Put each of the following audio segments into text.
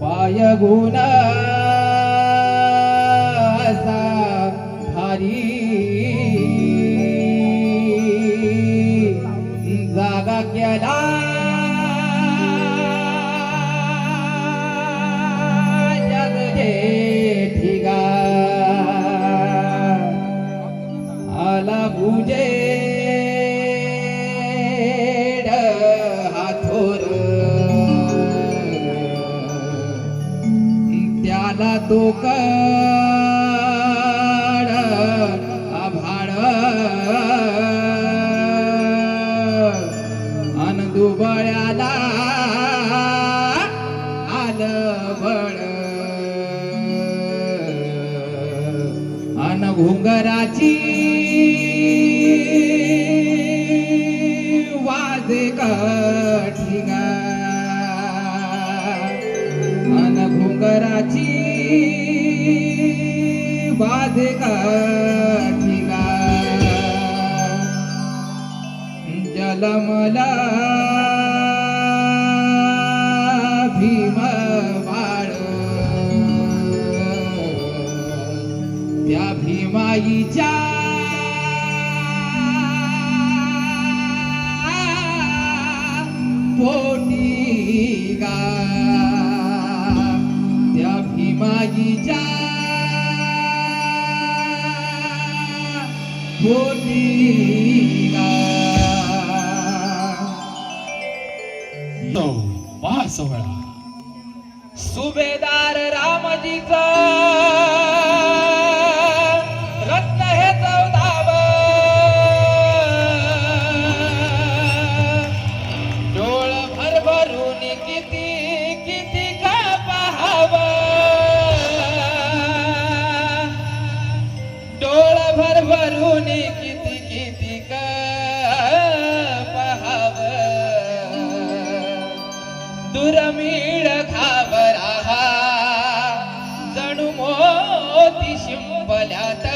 पाय गुण भारी जागा केला. ठिगा. जेठीगा आला बुजेड त्याला तो कड आभाळ. अन दुबळ्याला आलं बळ. अन घुंगराची वाजे कठिंगा अन घुंगराची बाधे कठिंगा जलमला भीम बाळ त्या भीमाईच्या पोटी गा तो पहा सोहळा सुभेदार रामजीचा. दुर्मिळ घाबरा जणू मोती शिंपल्यात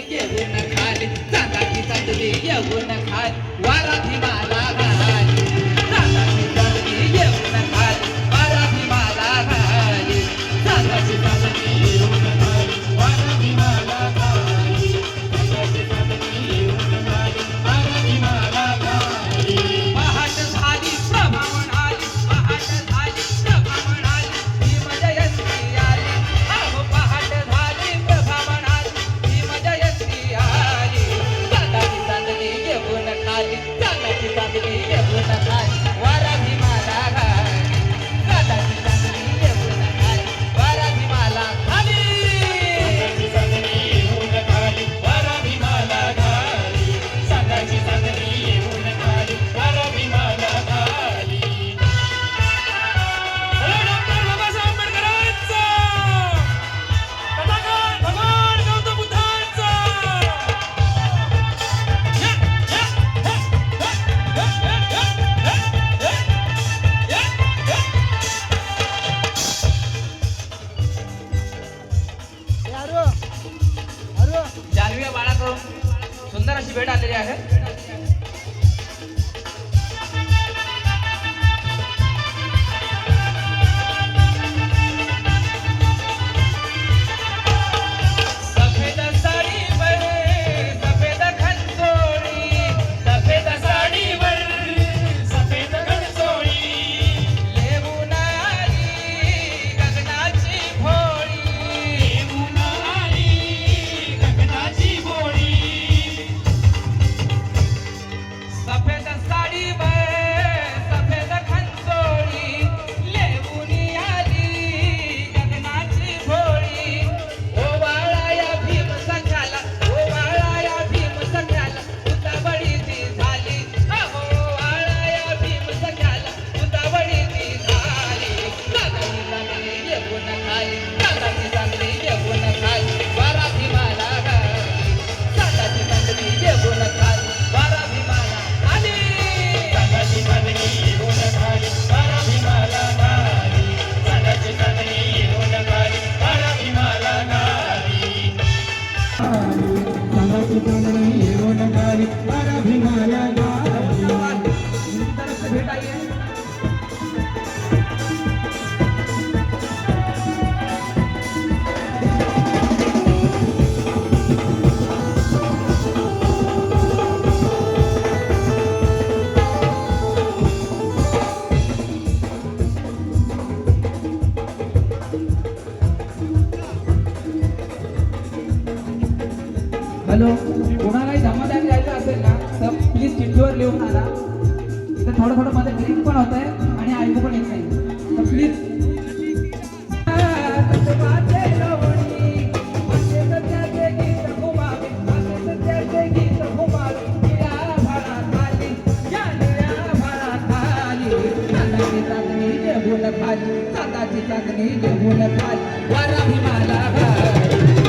घेऊन खाली. चांदाची चांदली घेऊन खाली. वारा हॅलो कोणालाही धमादान द्यायचं असेल ना तर प्लीज चिठ्ठीवर लिहून आला तर थोडं थोडं मध्ये ग्रीप पण होत आहे आणि ऐकू पण येत नाही तर प्लीज चांदणी घेऊन खाली वारा मला